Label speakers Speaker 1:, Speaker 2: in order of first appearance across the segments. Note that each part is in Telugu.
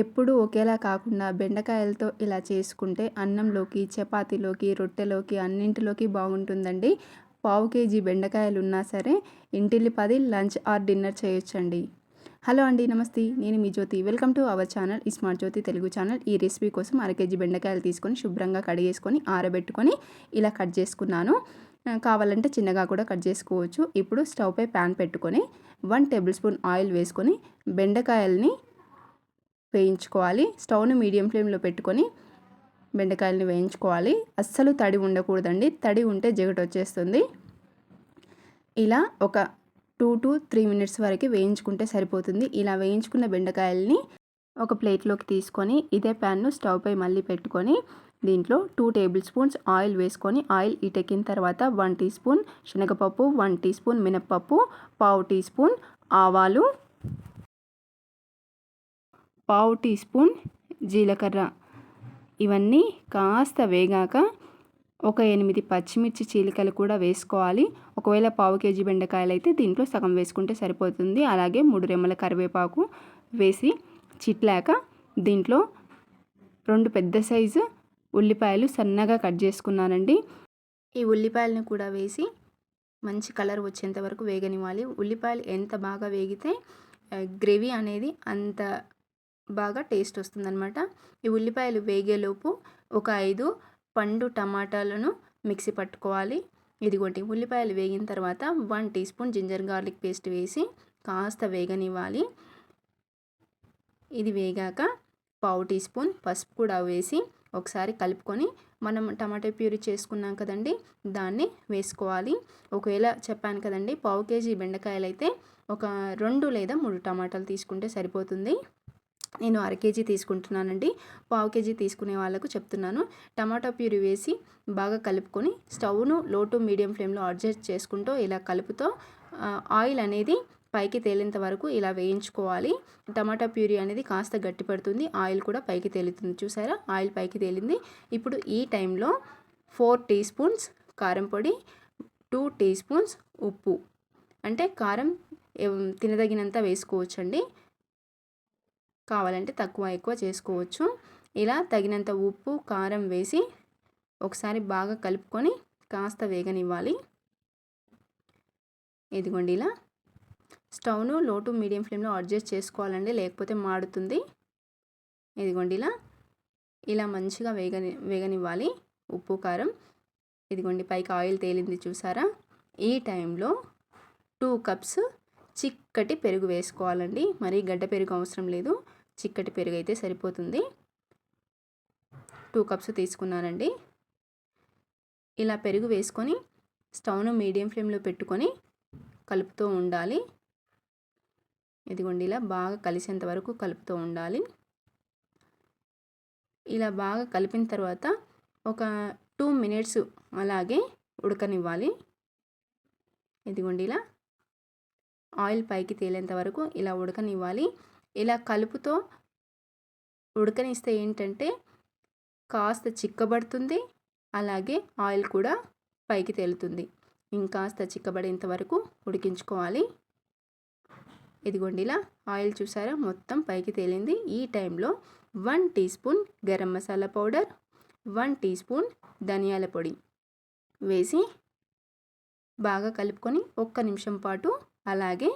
Speaker 1: ఎప్పుడూ ఒకేలా కాకుండా బెండకాయలతో ఇలా చేసుకుంటే అన్నంలోకి చపాతీలోకి రొట్టెలోకి అన్నింటిలోకి బాగుంటుందండి. పావు కేజీ బెండకాయలు ఉన్నా సరే ఇంటిల్లి పది లంచ్ ఆర్ డిన్నర్ చేయొచ్చండి. హలో అండి నమస్తే. నేను మీ Jyothi. Welcome to our channel smart Jyothi Telugu channel. ఈ రెసిపీ కోసం అర కేజీ బెండకాయలు తీసుకొని శుభ్రంగా కడిగేసుకొని ఆరబెట్టుకొని ఇలా కట్ చేసుకున్నాను. కావాలంటే చిన్నగా కూడా కట్ చేసుకోవచ్చు. ఇప్పుడు స్టవ్పై ప్యాన్ పెట్టుకొని వన్ టేబుల్ స్పూన్ ఆయిల్ వేసుకొని బెండకాయల్ని వేయించుకోవాలి. స్టవ్ను మీడియం ఫ్లేమ్లో పెట్టుకొని బెండకాయలని వేయించుకోవాలి. అస్సలు తడి ఉండకూడదండి. తడి ఉంటే జగట్ వచ్చేస్తుంది. ఇలా ఒక టూ టు త్రీ మినిట్స్ వరకు వేయించుకుంటే సరిపోతుంది. ఇలా వేయించుకున్న బెండకాయలని ఒక ప్లేట్లోకి తీసుకొని ఇదే ప్యాన్ను స్టవ్ పై మళ్ళీ పెట్టుకొని దీంట్లో టూ టేబుల్ స్పూన్స్ ఆయిల్ వేసుకొని ఆయిల్ ఇటెక్కిన తర్వాత వన్ టీ స్పూన్ శనగపప్పు వన్ టీ స్పూన్ మినప్పప్పు పావు టీ స్పూన్ ఆవాలు పావు టీ స్పూన్ జీలకర్ర. ఇవన్నీ కాస్త వేగాక ఒక ఎనిమిది పచ్చిమిర్చి చీలికలు కూడా వేసుకోవాలి. ఒకవేళ పావు కేజీ బెండకాయలు అయితే దీంట్లో సగం వేసుకుంటే సరిపోతుంది. అలాగే మూడు రెమ్మల కరివేపాకు వేసి చిట్లాక దీంట్లో రెండు పెద్ద సైజు ఉల్లిపాయలు సన్నగా కట్ చేసుకున్నానండి. ఈ ఉల్లిపాయలను కూడా వేసి మంచి కలర్ వచ్చేంత వరకు వేగనివ్వాలి. ఉల్లిపాయలు ఎంత బాగా వేగితే గ్రేవీ అనేది అంత బాగా టేస్ట్ వస్తుందన్నమాట. ఈ ఉల్లిపాయలు వేగేలోపు ఒక ఐదు పండు టమాటాలను మిక్సీ పట్టుకోవాలి. ఇదిగోటి ఉల్లిపాయలు వేగిన తర్వాత one teaspoon ginger garlic paste వేసి కాస్త వేగనివ్వాలి. ఇది వేగాక పావు టీ స్పూన్ పసుపు కూడా వేసి ఒకసారి కలుపుకొని మనం టమాటో ప్యూరీ చేసుకున్నాం కదండి దాన్ని వేసుకోవాలి. ఒకవేళ చెప్పాను కదండి పావు కేజీ బెండకాయలు అయితే ఒక రెండు లేదా మూడు టమాటాలు తీసుకుంటే సరిపోతుంది. నేను అర కేజీ తీసుకుంటున్నానండి. పావు కేజీ తీసుకునే వాళ్ళకు చెప్తున్నాను. టమాటా ప్యూరి వేసి బాగా కలుపుకొని స్టవ్ను లో టు మీడియం ఫ్లేమ్లో అడ్జస్ట్ చేసుకుంటూ ఇలా కలుపుతో ఆయిల్ అనేది పైకి తేలేంత వరకు ఇలా వేయించుకోవాలి. టమాటా ప్యూరీ అనేది కాస్త గట్టి పడుతుంది ఆయిల్ కూడా పైకి తేలుతుంది. చూసారా? ఆయిల్ పైకి తేలింది. ఇప్పుడు ఈ టైంలో ఫోర్ టీ స్పూన్స్ కారం పొడి టూ టీ స్పూన్స్ ఉప్పు. అంటే కారం తినదగినంత వేసుకోవచ్చండి. కావాలంటే తక్కువ ఎక్కువ చేసుకోవచ్చు. ఇలా తగినంత ఉప్పు కారం వేసి ఒకసారి బాగా కలుపుకొని కాస్త వేగనివ్వాలి. ఇదిగోండి ఇలా. స్టవ్ను లో టు మీడియం ఫ్లేమ్లో అడ్జస్ట్ చేసుకోవాలండి లేకపోతే మాడుతుంది. ఇదిగోండి ఇలా. ఇలా మంచిగా వేగని వేగనివ్వాలి. ఉప్పు కారం. ఇదిగోండి పైకి ఆయిల్ తేలింది చూసారా? ఈ టైంలో టూ కప్స్ చిక్కటి పెరుగు వేసుకోవాలండి. మరీ గడ్డ పెరుగు అవసరం లేదు. చిక్కటి పెరుగు అయితే సరిపోతుంది. టూ కప్స్ తీసుకున్నానండి. ఇలా పెరుగు వేసుకొని స్టవ్ను మీడియం ఫ్లేమ్లో పెట్టుకొని కలుపుతూ ఉండాలి. ఇదిగోండి ఇలా బాగా కలిసేంత వరకు కలుపుతూ ఉండాలి. ఇలా బాగా కలిపిన తర్వాత ఒక టూ మినిట్స్ అలాగే ఉడకనివ్వాలి. ఇదిగోండి ఇలా ఆయిల్ పైకి తేలేంత వరకు ఇలా ఉడకనివ్వాలి. ఇలా కలుపుతో ఉడకనిస్తే ఏంటంటే కాస్త చిక్కబడుతుంది. అలాగే ఆయిల్ కూడా పైకి తేలుతుంది. ఇంకాస్త చిక్కబడేంత వరకు ఉడికించుకోవాలి. ఇదిగోండి ఇలా ఆయిల్ చూసారా? మొత్తం పైకి తేలింది. ఈ టైంలో one teaspoon garam masala powder one teaspoon ధనియాల పొడి వేసి బాగా కలుపుకొని ఒక్క నిమిషం పాటు అలాగే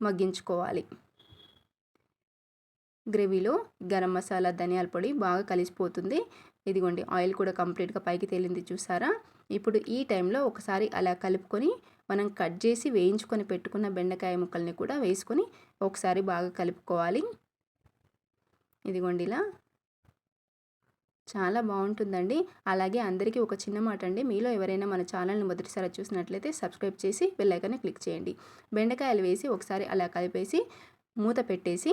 Speaker 1: మగ్గించుకోవాలి. గ్రేవీలో గరం మసాలా ధనియాల పొడి బాగా కలిసిపోతుంది. ఇదిగోండి ఆయిల్ కూడా కంప్లీట్గా పైకి తేలింది చూసారా? ఇప్పుడు ఈ టైంలో ఒకసారి అలా కలుపుకొని మనం కట్ చేసి వేయించుకొని పెట్టుకున్న బెండకాయ ముక్కల్ని కూడా వేసుకొని ఒకసారి బాగా కలుపుకోవాలి. ఇదిగోండి ఇలా చాలా బాగుంటుందండి. అలాగే అందరికీ ఒక చిన్న మాట అండి మీలో ఎవరైనా మన ఛానల్ని మొదటిసారి చూసినట్లయితే సబ్స్క్రైబ్ చేసి బెల్లైకాన్ని క్లిక్ చేయండి. బెండకాయలు వేసి ఒకసారి అలా కలిపేసి మూత పెట్టేసి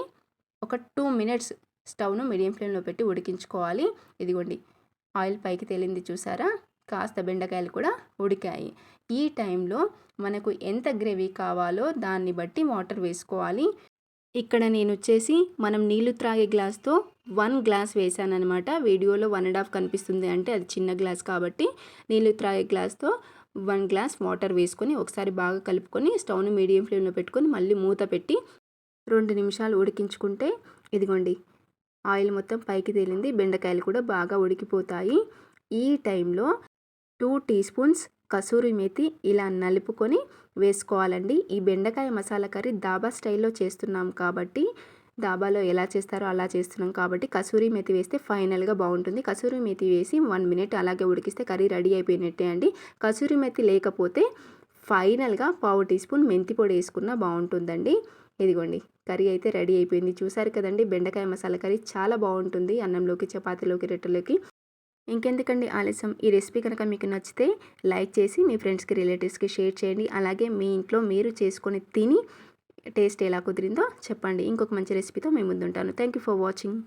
Speaker 1: ఒక టూ మినిట్స్ స్టవ్ను మీడియం ఫ్లేమ్లో పెట్టి ఉడికించుకోవాలి. ఇదిగోండి. ఆయిల్ పైకి తేలింది చూసారా? కాస్త బెండకాయలు కూడా ఉడికాయి. ఈ టైంలో మనకు ఎంత గ్రేవీ కావాలో దాన్ని బట్టి వాటర్ వేసుకోవాలి. ఇక్కడ నేను వచ్చేసి మనం నీళ్ళు త్రాగే గ్లాస్తో వన్ గ్లాస్ వేసాను అనమాట వీడియోలో వన్ అండ్ హాఫ్ కనిపిస్తుంది అంటే అది చిన్న గ్లాస్ కాబట్టి నీళ్ళు త్రాగే గ్లాస్తో వన్ గ్లాస్ వాటర్ వేసుకొని ఒకసారి బాగా కలుపుకొని స్టవ్ని మీడియం ఫ్లేమ్లో పెట్టుకొని మళ్ళీ మూత పెట్టి రెండు నిమిషాలు ఉడికించుకుంటే ఇదిగోండి. ఆయిల్ మొత్తం పైకి తేలింది. బెండకాయలు కూడా బాగా ఉడికిపోతాయి. ఈ టైంలో two tea spoons kasuri methi ఇలా నలుపుకొని వేసుకోవాలండి. ఈ బెండకాయ మసాలా కర్రీ దాబా స్టైల్లో చేస్తున్నాం కాబట్టి దాబాలో ఎలా చేస్తారో అలా చేస్తున్నాం కాబట్టి కసూరి మెతి వేస్తే ఫైనల్గా బాగుంటుంది. కసూరి మెతి వేసి వన్ మినిట్ అలాగే ఉడికిస్తే కర్రీ రెడీ అయిపోయినట్టే అండి. కసూరి మెతి లేకపోతే ఫైనల్గా పావు టీ స్పూన్ మెంతి పొడి వేసుకున్న బాగుంటుందండి. ఇదిగోండి కర్రీ అయితే రెడీ అయిపోయింది. చూసారు కదండి బెండకాయ మసాలా కర్రీ చాలా బాగుంటుంది అన్నంలోకి చపాతీలోకి రొట్టెలోకి. ఇంకెందుకండి ఆలస్యం? ఈ రెసిపీ కనుక మీకు నచ్చితే లైక్ చేసి మీ ఫ్రెండ్స్కి రిలేటివ్స్కి షేర్ చేయండి. అలాగే మీ ఇంట్లో మీరు చేసుకొని తిని టేస్ట్ ఎలా కుదిరిందో చెప్పండి. ఇంకొక మంచి రెసిపీతో మేము ముందుంటాను. Thank you for watching.